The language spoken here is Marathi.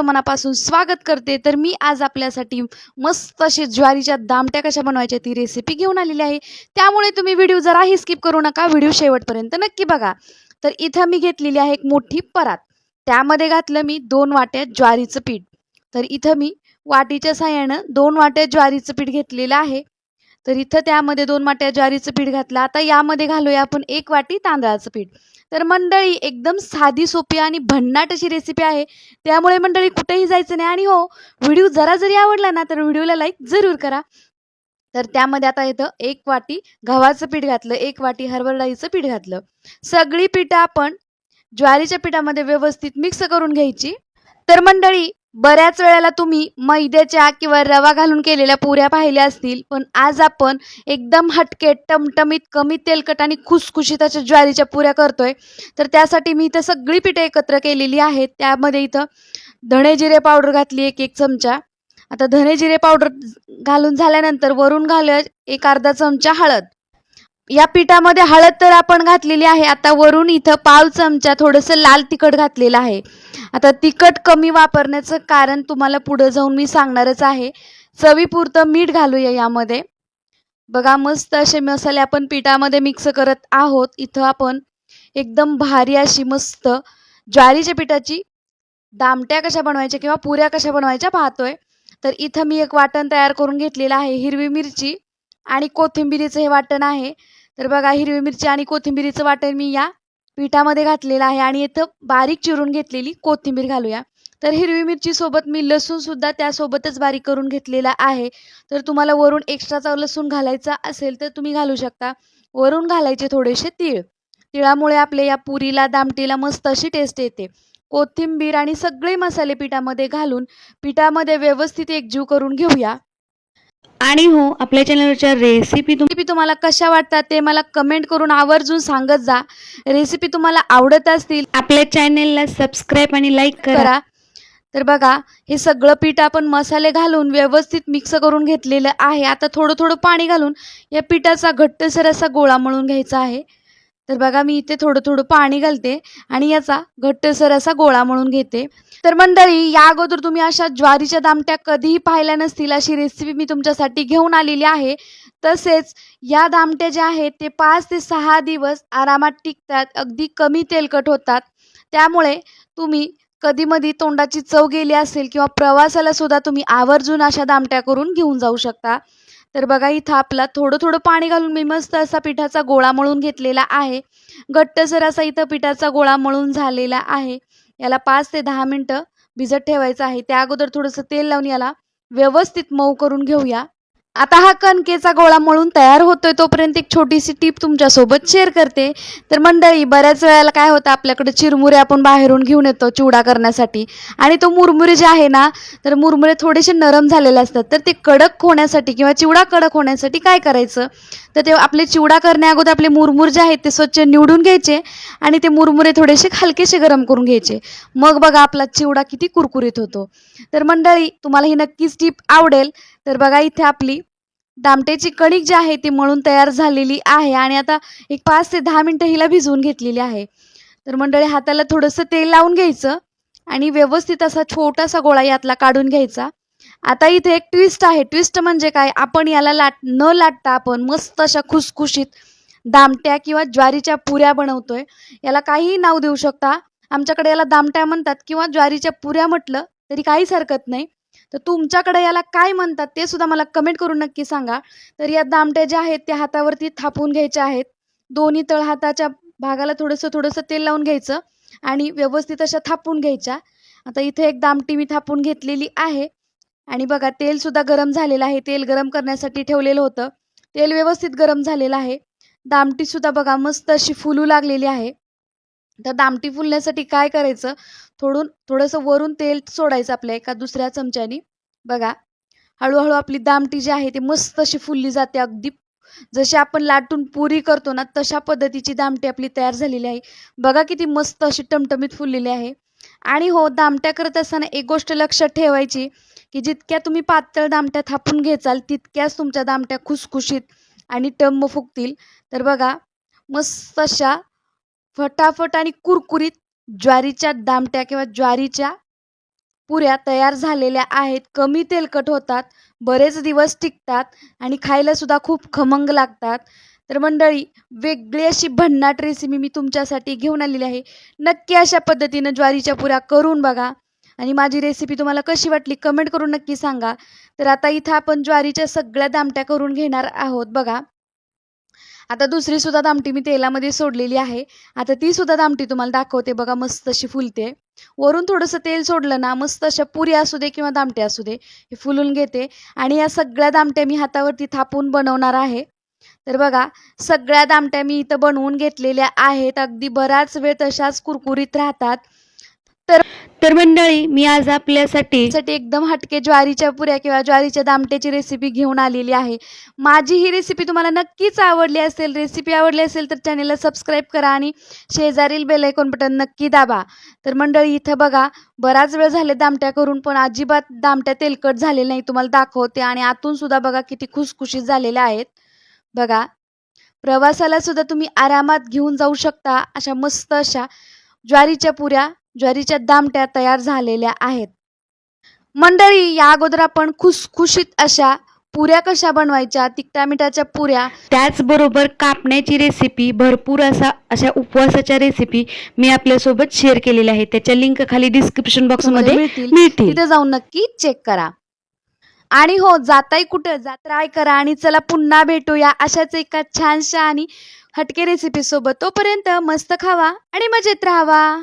मनापासून स्वागत करते. तर मी आज आपल्यासाठी मस्त अशी ज्वारीच्या दामट्या कशा बनवायच्या ती रेसिपी घेऊन आलेली आहे. त्यामुळे तुम्ही व्हिडिओ जराही स्किप करू नका. व्हिडिओ शेवटपर्यंत नक्की बघा. तर इथं मी घेतलेली आहे एक मोठी परात. त्यामध्ये घातलं मी दोन वाट्या ज्वारीचं पीठ. तर इथं मी वाटीच्या साह्यानं दोन वाट्या ज्वारीचं पीठ घेतलेलं आहे. तर इथं त्यामध्ये दोन वाट्या ज्वारीचं पीठ घातलं. आता यामध्ये घालूया आपण एक वाटी तांदळाचं पीठ. तर मंडळी एकदम साधी सोपी आणि भन्नाट अशी रेसिपी आहे. त्यामुळे मंडळी कुठेही जायचं नाही. आणि हो व्हिडिओ जरा जरी आवडला ना तर व्हिडिओला लाईक जरूर करा. तर त्यामध्ये आता इथं एक वाटी गव्हाचं पीठ घातलं एक वाटी हरभर डाळीचं पीठ घातलं. सगळी पिठं आपण ज्वारीच्या पिठामध्ये व्यवस्थित मिक्स करून घ्यायची. तर मंडळी बऱ्याच वेळेला तुम्ही मैद्याच्या किंवा रवा घालून केलेल्या पुऱ्या पाहिल्या असतील पण आज आपण एकदम हटके टमटमीत कमी तेलकट आणि खुसखुशीत अशा ज्वारीच्या पुऱ्या करतोय. तर त्यासाठी मी इथं सगळी पिठं एकत्र केलेली आहेत. त्यामध्ये इथं धणे जिरे पावडर घातली एक एक चमचा. आता धणे जिरे पावडर घालून झाल्यानंतर वरून घालूया एक अर्धा चमचा हळद. या पिठामध्ये हळद तर आपण घातलेली आहे. आता वरून इथं पाव चमचा थोडंसं लाल तिखट घातलेलं आहे. आता तिखट कमी वापरण्याचं कारण तुम्हाला पुढं जाऊन मी सांगणारच आहे. चवीपुरतं मीठ घालूया यामध्ये. बघा मस्त असे मसाले आपण पिठामध्ये मिक्स करत आहोत. इथं आपण एकदम भारी अशी मस्त ज्वारीच्या पिठाची दामट्या कशा बनवायच्या किंवा पुऱ्या कशा बनवायच्या पाहतोय. तर इथं मी एक वाटण तयार करून घेतलेलं आहे हिरवी मिरची आणि कोथिंबिरीचं हे वाटण आहे. तर बघा हिरवी मिरची आणि कोथिंबिरीचं वाटण मी या पिठामध्ये घातलेला आहे आणि इथं बारीक चिरून घेतलेली कोथिंबीर घालूया. तर हिरवी मिरची सोबत मी लसूण सुद्धा त्यासोबतच बारीक करून घेतलेला आहे. तर तुम्हाला वरून एक्स्ट्राचा लसूण घालायचा असेल तर तुम्ही घालू शकता. वरून घालायचे थोडेसे तीळ. तिळामुळे आपल्या या पुरीला दामटीला मस्त अशी टेस्ट येते. कोथिंबीर आणि सगळे मसाले पिठामध्ये घालून पिठामध्ये व्यवस्थित एकजीव करून घेऊया. आणि हो आपल्या चॅनलच्या रेसिपी रेसिपी तुम्हाला कशा वाटतात ते मला कमेंट करून आवर्जून सांगत जा. रेसिपी तुम्हाला आवडत असतील आपल्या चॅनेलला सबस्क्राईब आणि लाईक करा. करा. तर बघा हे सगळं पीठ आपण मसाले घालून व्यवस्थित मिक्स करून घेतलेलं आहे. आता थोडं थोडं पाणी घालून या पिठाचा घट्टसर असा गोळा मळून घ्यायचा आहे. तर बघा मी इथे थोडं थोडं पाणी घालते आणि याचा घट्टसर असा गोळा म्हणून घेते. तर मंडळी या अगोदर तुम्ही अशा ज्वारीच्या दामट्या कधीही पाहिल्या नसतील अशी रेसिपी मी तुमच्यासाठी घेऊन आलेली आहे. तसेच या दामट्या ज्या आहेत ते पाच ते सहा दिवस आरामात टिकतात अगदी कमी तेलकट होतात. त्यामुळे तुम्ही कधीमधी तोंडाची चव गेली असेल किंवा प्रवासाला सुद्धा तुम्ही आवर्जून अशा दामट्या करून घेऊन जाऊ शकता. तर बघा इथं आपला थोडं थोडं पाणी घालून मी मस्त असा पिठाचा गोळा मळून घेतलेला आहे. घट्टसर असा इथं पिठाचा गोळा मळून झालेला आहे. याला पाच ते दहा मिनटं भिजत ठेवायचं आहे. त्या अगोदर थोडंसं तेल लावून याला व्यवस्थित मऊ करून घेऊया. आता हा कणकेचा गोळा मळून तयार होतोय तोपर्यंत एक छोटीशी टीप तुमच्यासोबत शेअर करते. तर मंडळी बऱ्याच वेळेला काय होतं आपल्याकडे चिरमुरे आपण बाहेरून घेऊन येतो चिवडा करण्यासाठी. आणि तो मुरमुरे जे आहे ना तर मुरमुरे थोडेसे नरम झालेले असतात. तर ते कडक होण्यासाठी किंवा चिवडा कडक होण्यासाठी काय करायचं? तर ते आपले चिवडा करण्या अगोदर आपले मुरमुर जे आहेत ते स्वच्छ निवडून घ्यायचे आणि ते मुरमुरे थोडेसे हलकेसे गरम करून घ्यायचे. मग बघा आपला चिवडा किती कुरकुरीत होतो. तर मंडळी तुम्हाला ही नक्कीच टीप आवडेल. तर बघा इथे आपली दामट्याची कणिक जी आहे ती मळून तयार झालेली आहे आणि आता एक पाच ते दहा मिनटं हिला भिजवून घेतलेली आहे. तर मंडळी हाताला थोडंसं तेल लावून घ्यायचं आणि व्यवस्थित असा छोटासा गोळा यातला काढून घ्यायचा. आता इथे एक ट्विस्ट आहे. ट्विस्ट म्हणजे काय? आपण याला लाट न लाटता आपण मस्त अशा खुसखुशीत दामट्या किंवा ज्वारीच्या पुऱ्या बनवतोय. याला काहीही नाव देऊ शकता. आमच्याकडे याला दामट्या म्हणतात किंवा ज्वारीच्या पुऱ्या म्हटलं तरी काहीच हरकत नाही. तर तुमच्याकडे याला काय म्हणतात ते सुद्धा मला कमेंट करून नक्की सांगा. तर या दामट्या ज्या आहेत त्या हातावरती थापून घ्यायच्या आहेत. दोन्ही तळ हाताच्या भागाला थोडंसं थोडंसं तेल लावून घ्यायचं आणि व्यवस्थित अशा थापून घ्यायच्या. आता इथे एक दामटी मी थापून घेतलेली आहे. आणि बघा तेलसुद्धा गरम झालेलं आहे. तेल गरम करण्यासाठी ठेवलेलं होतं. तेल व्यवस्थित गरम झालेलं आहे. दामटीसुद्धा बघा मस्त अशी फुलू लागलेली आहे. तर दामटी फुलण्यासाठी काय करायचं? थोडून थोडंसं वरून तेल सोडायचं आपल्या एका दुसऱ्या चमच्यानी. बघा. हळूहळू आपली दामटी जी आहे ती मस्त अशी फुलली जाते अगदी. जशी आपण लाटून पुरी करतो ना तशा पद्धतीची दामटी आपली तयार झालेली आहे. बघा किती मस्त अशी टमटमीत फुललेली आहे. आणि हो दामट्या करत असताना एक गोष्ट लक्षात ठेवायची की जितक्या तुम्ही पातळ दामट्या थापून घेचाल तितक्याच तुमच्या दामट्या खुसखुशीत आणि टम्म फुगतील. तर बघा मस्त अशा फटाफट आणि कुरकुरीत ज्वारीच्या दामट्या किंवा ज्वारीच्या पुऱ्या तयार झालेल्या आहेत. कमी तेलकट होतात. बरेच दिवस टिकतात आणि खायला सुद्धा खूप खमंग लागतात. तर मंडळी वेगळी अशी भन्नाट रेसिपी मी तुमच्यासाठी घेऊन आलेली आहे. नक्की अशा पद्धतीनं ज्वारीच्या पुऱ्या करून बघा. आणि माझी रेसिपी तुम्हाला कशी वाटली कमेंट करून नक्की सांगा. तर आता इथं आपण ज्वारीच्या सगळ्या दामट्या करून घेणार आहोत बघा. आता दुसरी सुद्धा दामटी मी तेलामध्ये सोडलेली आहे. आता ती सुद्धा दामटी तुम्हाला दाखवते बघा मस्त अशी फुलते. वरून थोडंसं तेल सोडलं ना मस्त अशा पुरी असू दे किंवा दामटे असू दे हे फुलून घेते. आणि या सगळ्या दामट्या मी हातावरती थापून बनवणार आहे. तर बघा सगळ्या दामट्या मी इथं बनवून घेतलेल्या आहेत. अगदी बराच वेळ तशाच कुरकुरीत राहतात. तर मंडळी मी आज आपल्यासाठी साठी एकदम हटके ज्वारीच्या पुऱ्या किंवा ज्वारीच्या दामट्याची रेसिपी घेऊन आलेली आहे. माझी ही रेसिपी तुम्हाला नक्कीच आवडली असेल रेसिपी आवडली असेल तर चॅनेलला सबस्क्राईब करा आणि शेजारील बेलायकॉन बटन नक्की दाबा. तर मंडळी इथं बघा बराच वेळ झाले दामट्या करून पण अजिबात दामट्या तेलकट झालेल्या नाही तुम्हाला दाखवते. आणि आतून सुद्धा बघा किती खुसखुशीत झालेल्या आहेत. बघा प्रवासाला सुद्धा तुम्ही आरामात घेऊन जाऊ शकता अशा मस्त अशा ज्वारीच्या पुऱ्या. ज्वारीच्या दामट्या तयार झालेल्या आहेत. मंडळी या अगोदर आपण खुसखुशीत अशा पुऱ्या कशा बनवायच्या तिखटा मिठाच्या पुऱ्या? त्याचबरोबर कापण्याची रेसिपी भरपूर असा अशा उपवासाच्या रेसिपी मी आपल्यासोबत शेअर केलेल्या आहेत. त्याच्या लिंक खाली डिस्क्रिप्शन बॉक्समध्ये मिळतील. तिथे जाऊन नक्की चेक करा. आणि हो जाताय कुठं? जा ट्राय करा आणि चला पुन्हा भेटूया अशाच एका छानशा आणि हटके रेसिपी सोबत. तोपर्यंत मस्त खावा आणि मजेत राहावा.